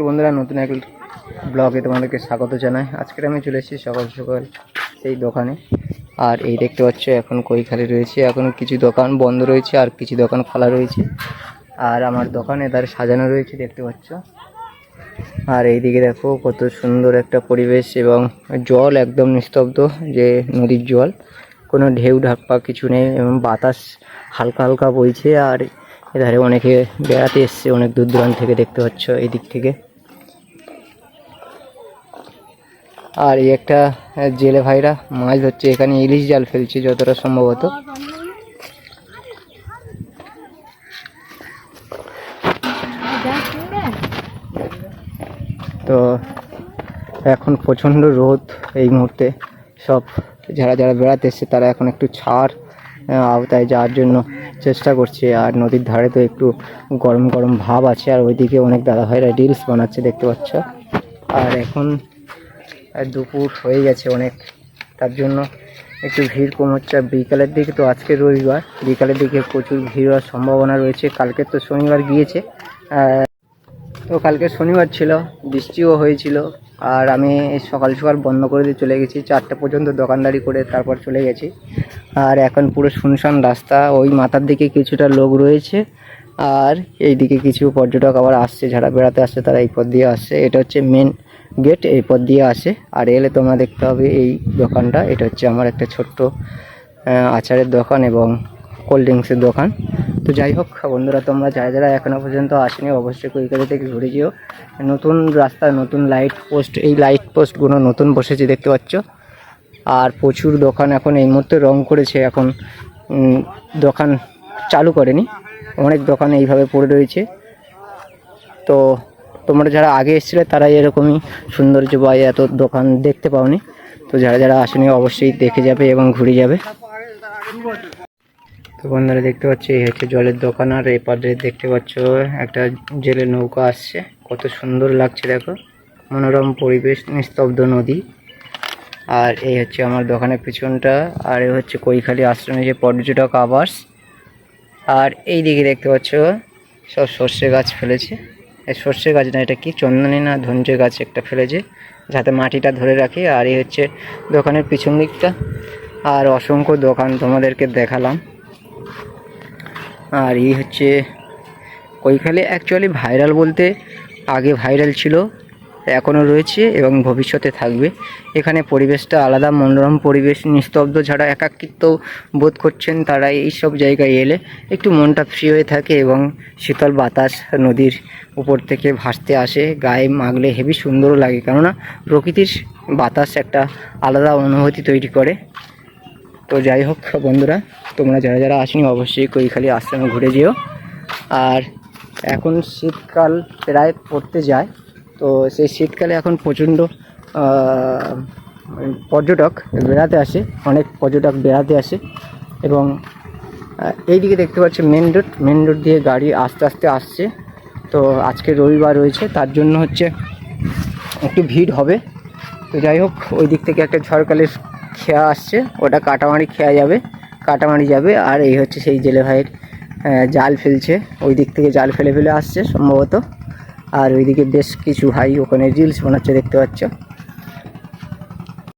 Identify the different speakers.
Speaker 1: নমস্কার বন্ধুরা, নতুন এক ব্লগে তোমাদেরকে স্বাগত জানাই। আজকের আমি চলে এসেছি সকাল সকাল সেই দোকানে। আর এই দেখতে পাচ্ছ, এখন কৈখালি রয়েছে। এখন কিছু দোকান বন্ধ রয়েছে আর কিছু দোকান খোলা রয়েছে। আর আমার দোকানে তার সাজানো রয়েছে, দেখতে পাচ্ছ। আর এইদিকে দেখো, কত সুন্দর একটা পরিবেশ এবং জল একদম নিস্তব্ধ, যে নদীর জল। কোনো ঢেউ ঢাপ্পা কিছু নেই এবং বাতাস হালকা হালকা বইছে। আর এধারে অনেকে বেড়াতে এসছে, অনেক দূর দূরান্ত থেকে দেখতে পাচ্ছ এই দিক থেকে। আর এই একটা জেলে ভাইরা মাছ ধরছে। এখানে ইলিশ জাল ফেলছে যতটা সম্ভবত। তো এখন প্রচণ্ড রোদ এই মুহূর্তে। সব যারা যারা বেড়াতে এসছে, তারা এখন একটু ছাড় আওতায় যাওয়ার জন্য চেষ্টা করছে। আর নদীর ধারে তো একটু গরম গরম ভাব আছে। আর ওইদিকে অনেক দাদা ভাইরা রিলস বানাচ্ছে, দেখতে পাচ্ছ। আর এখন আর দুপুর হয়ে গেছে অনেক। তার জন্য একটু ভিড় কম হচ্ছে। বিকালের দিকে তো আজকে রবিবার। বিকালের দিকে প্রচুর ভিড় হওয়ার সম্ভাবনা রয়েছে। কালকে তো শনিবার গিয়েছে। তো কালকে শনিবার ছিল, বৃষ্টিও হয়েছিল। আর আমি সকাল সকাল বন্ধ করে দিয়ে চলে গেছি। চারটে পর্যন্ত দোকানদারি করে তারপর চলে গেছি। আর এখন পুরো শুনশান রাস্তা, ওই মাথার দিকে কিছুটা লোক রয়েছে। আর এইদিকে কিছু পর্যটক আবার আসছে। যারা বেড়াতে আসছে তারা এই পথ দিয়ে আসছে। এটা হচ্ছে মেন গেট এই পথ দিয়ে আসে। আর এলে তোমরা দেখতে হবে এই দোকানটা। এটা হচ্ছে আমার একটা ছোট্ট আচারের দোকান এবং কোল্ড ড্রিঙ্কসের দোকান। তো যাই হোক, বন্ধুরা, তোমরা যারা যারা এখনও পর্যন্ত আসেনি, অবশ্যই কলকাতা থেকে ঘুরে যেও। নতুন রাস্তা, নতুন লাইট পোস্ট এই লাইট পোস্টগুলো নতুন বসেছে, দেখতে পাচ্ছ। আর প্রচুর দোকান এখন এই মুহূর্তে রং করেছে। এখন দোকান চালু করেনি। অনেক দোকান এইভাবে পড়ে রয়েছে। তো তোমরা যারা আগে এসেছিলে তারা এরকমই সৌন্দর্য বা এত দোকান দেখতে পাওনি। তো যারা যারা আসেনি, অবশ্যই দেখে যাবে এবং ঘুরে যাবে। তো বন্ধুরা, দেখতে পাচ্ছ, এই হচ্ছে জলের দোকান, আর এই পাশে দেখতে পাচ্ছ, একটা জেলে নৌকা আসছে। কত সুন্দর লাগছে, দেখো। মনোরম পরিবেশ, নিস্তব্ধ নদী। আর এই হচ্ছে আমার দোকানের পিছনটা, আর এই হচ্ছে কৈখালী আশ্রমে যে পর্যটক আবাস। আর এই দিকে দেখতে পাচ্ছ, সব সর্ষে গাছ ফেলেছে। সর্ষে গাছ না, এটা কি চন্দনী না ধনজে গাছ একটা ফেলেছে, যাতে মাটিটা ধরে রাখি। আর এই হচ্ছে দোকানের পিছন দিকটা। আর অসংখ্য দোকান তোমাদেরকে দেখালাম। আর এই হচ্ছে কৈখালী অ্যাকচুয়ালি ভাইরাল বলতে আগে ভাইরাল ছিল। এখনও রয়েছে এবং ভবিষ্যতে থাকবে। এখানে পরিবেশটা আলাদা, মনোরম পরিবেশ, নিস্তব্ধ যারা একাকিত্ব বোধ করছেন তারা এই সব জায়গায় এলে একটু মনটা ফ্রি হয়ে থাকে এবং শীতল বাতাস নদীর উপর থেকে ভাসতে আসে। গায়ে মাগলে হেভি সুন্দরও লাগে কেননা প্রকৃতির বাতাস একটা আলাদা অনুভূতি তৈরি করে। তো যাই হোক বন্ধুরা, তোমরা যারা যারা আসনি অবশ্যই কৈখালী আশ্রমে ঘুরে যেও। আর এখন শীতকাল প্রায় পড়তে যায়। তো সেই শীতকালে এখন প্রচণ্ড পর্যটক বেড়াতে আসে, অনেক পর্যটক বেড়াতে আসে এবং এইদিকে দেখতে পাচ্ছি মেন রোড মেন রোড দিয়ে গাড়ি আস্তে আস্তে আসছে। তো আজকে রবিবার রয়েছে, তার জন্য হচ্ছে একটু ভিড় হবে। তো যাই হোক, ওই দিক থেকে একটা ঝড়কালের খেয়া আসছে, ওটা কাটামারি খেয়া যাবে, কাটামারি যাবে, আর এই হচ্ছে সেই জেলে ভাইয়ের জাল ফেলছে। ওই দিক থেকে জাল ফেলে ফেলে আসছে, সম্ভবত। আর ওইদিকে বেশ কিছু ভাই ওখানে রিলস বানাচ্ছে দেখতে পাচ্ছ?